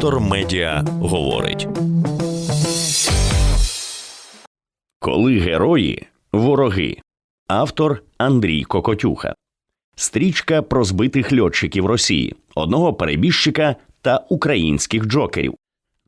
Вектор Медіа говорить. Коли герої вороги. Автор Андрій Кокотюха. Стрічка про збитих льотчиків Росії, одного перебіжчика та українських джокерів.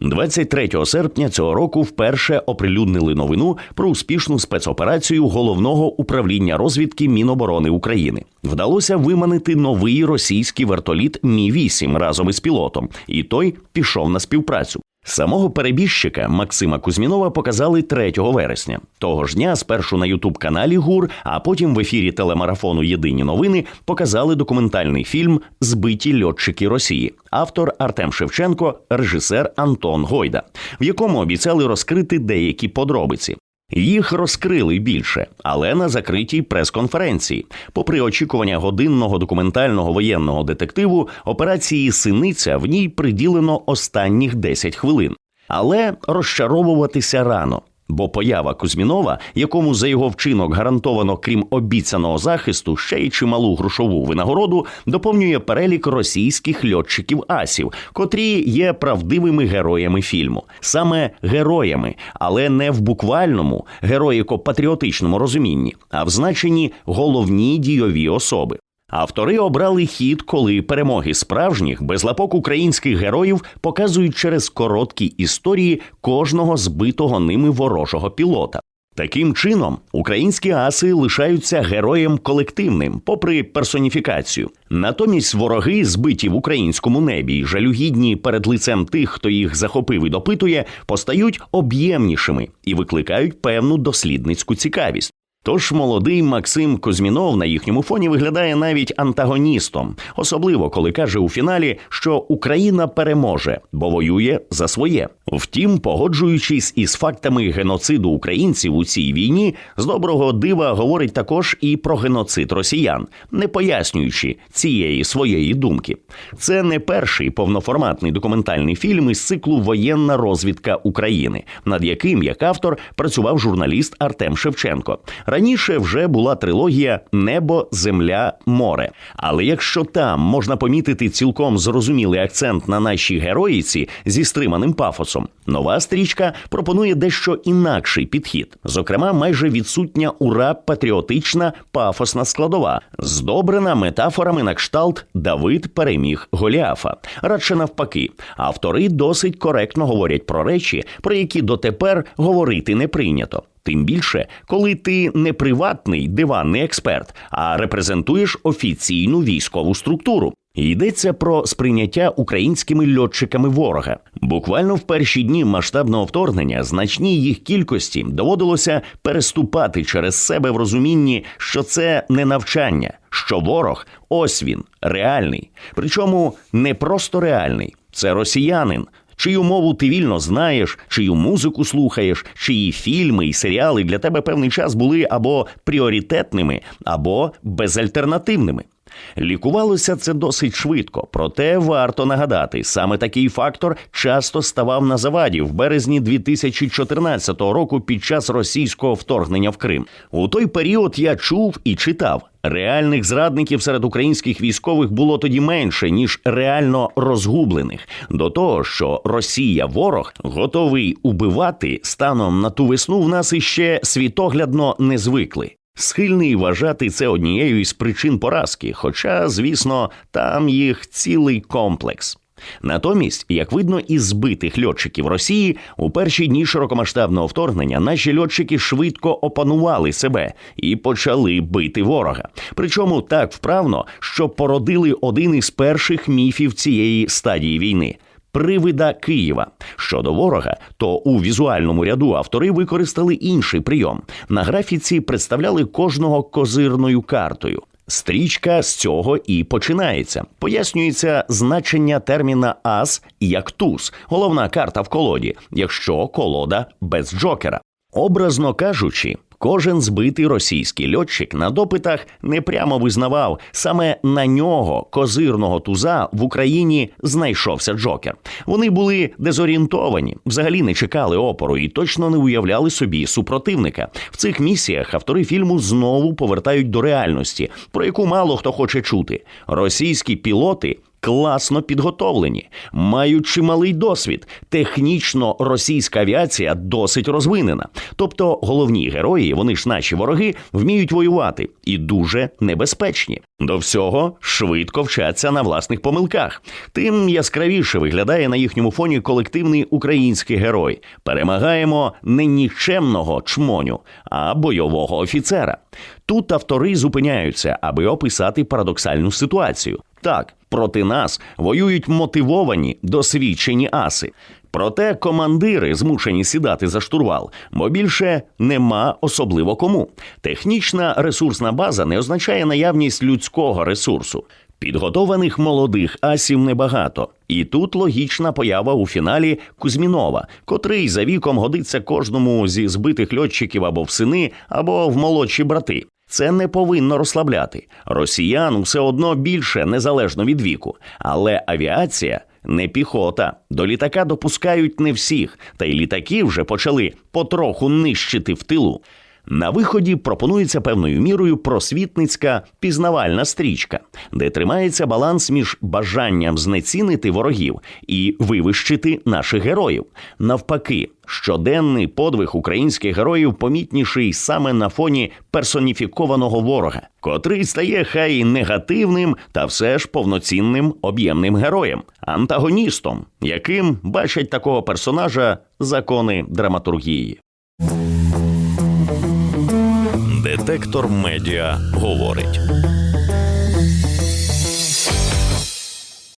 23 серпня цього року вперше оприлюднили новину про успішну спецоперацію головного управління розвідки Міноборони України. Вдалося виманити новий російський вертоліт Мі 8 разом із пілотом, і той пішов на співпрацю. Самого перебіжчика Максима Кузьмінова показали 3 вересня. Того ж дня спершу на Ютуб каналі ГУР, а потім в ефірі телемарафону Єдині новини показали документальний фільм Збиті льотчики Росії, автор Артем Шевченко, режисер Антон Гойда, в якому обіцяли розкрити деякі подробиці. Їх розкрили більше, але на закритій прес-конференції. Попри очікування годинного документального воєнного детективу, операції Синиця в ній приділено останніх 10 хвилин. Але розчаровуватися рано. Бо поява Кузьмінова, якому за його вчинок гарантовано, крім обіцяного захисту, ще й чималу грошову винагороду, доповнює перелік російських льотчиків асів, котрі є правдивими героями фільму, саме героями, але не в буквальному героїко-патріотичному розумінні, а в значенні головні дійові особи. Автори обрали хід, коли перемоги справжніх безлапок українських героїв показують через короткі історії кожного збитого ними ворожого пілота. Таким чином, українські аси лишаються героєм колективним, попри персоніфікацію. Натомість вороги, збиті в українському небі, й жалюгідні перед лицем тих, хто їх захопив і допитує, постають об'ємнішими і викликають певну дослідницьку цікавість. Тож молодий Максим Кузьмінов на їхньому фоні виглядає навіть антагоністом, особливо коли каже у фіналі, що Україна переможе, бо воює за своє. Втім, погоджуючись із фактами геноциду українців у цій війні, з доброго дива говорить також і про геноцид росіян, не пояснюючи цієї своєї думки. Це не перший повноформатний документальний фільм із циклу Воєнна розвідка України, над яким як автор працював журналіст Артем Шевченко. Раніше вже була трилогія Небо, Земля, море. Але якщо там можна помітити цілком зрозумілий акцент на нашій героїці зі стриманим пафосом, нова стрічка пропонує дещо інакший підхід. Зокрема, майже відсутня ура патріотична пафосна складова, здобрена метафорами на кшталт Давид переміг Голіафа. Радше навпаки, автори досить коректно говорять про речі, про які дотепер говорити не прийнято. Тим більше, коли ти не приватний диванний експерт, а репрезентуєш офіційну військову структуру. Йдеться про сприйняття українськими льотчиками ворога. Буквально в перші дні масштабного вторгнення значній їх кількості доводилося переступати через себе в розумінні, що це не навчання, що ворог ось він реальний. Причому не просто реальний, це росіянин, чию мову ти вільно знаєш, чию музику слухаєш, чиї фільми і серіали для тебе певний час були або пріоритетними, або безальтернативними. Лікувалося це досить швидко, проте варто нагадати, саме такий фактор часто ставав на заваді в березні 2014 року під час російського вторгнення в Крим. У той період я чув і читав. Реальних зрадників серед українських військових було тоді менше ніж реально розгублених. До того що Росія, ворог, готовий убивати станом на ту весну, в нас іще світоглядно не звикли. Схильний вважати це однією із причин поразки, хоча, звісно, там їх цілий комплекс. Натомість, як видно із збитих льотчиків Росії, у перші дні широкомасштабного вторгнення наші льотчики швидко опанували себе і почали бити ворога. Причому так вправно, що породили один із перших міфів цієї стадії війни. Привида Києва щодо ворога, то у візуальному ряду автори використали інший прийом. На графіці представляли кожного козирною картою. Стрічка з цього і починається. Пояснюється значення терміна ас як туз, головна карта в колоді, якщо колода без джокера. Образно кажучи, Кожен збитий російський льотчик на допитах не прямо визнавав саме на нього козирного туза в Україні знайшовся Джокер. Вони були дезорієнтовані, взагалі не чекали опору і точно не уявляли собі супротивника. В цих місіях автори фільму знову повертають до реальності, про яку мало хто хоче чути. Російські пілоти класно підготовлені, мають чималий досвід. Технічно російська авіація досить розвинена. Тобто головні герої, вони ж наші вороги, вміють воювати і дуже небезпечні. До всього швидко вчаться на власних помилках. Тим яскравіше виглядає на їхньому фоні колективний український герой. Перемагаємо не нікчемного чмоню, а бойового офіцера. Тут автори зупиняються, аби описати парадоксальну ситуацію. Так, проти нас воюють мотивовані, досвідчені аси. Проте командири змушені сідати за штурвал, бо більше нема особливо кому. Технічна ресурсна база не означає наявність людського ресурсу. Підготованих молодих асів небагато, і тут логічна поява у фіналі Кузьмінова, котрий за віком годиться кожному зі збитих льотчиків або в сини, або в молодші брати. Це не повинно розслабляти. Росіян все одно більше незалежно від віку, але авіація не піхота. До літака допускають не всіх, та й літаки вже почали потроху нищити в тилу. На виході пропонується певною мірою просвітницька пізнавальна стрічка, де тримається баланс між бажанням знецінити ворогів і вивищити наших героїв. Навпаки, щоденний подвиг українських героїв помітніший саме на фоні персоніфікованого ворога, котрий стає хай негативним та все ж повноцінним об'ємним героєм, антагоністом, яким бачать такого персонажа закони драматургії. Детектор медіа говорить.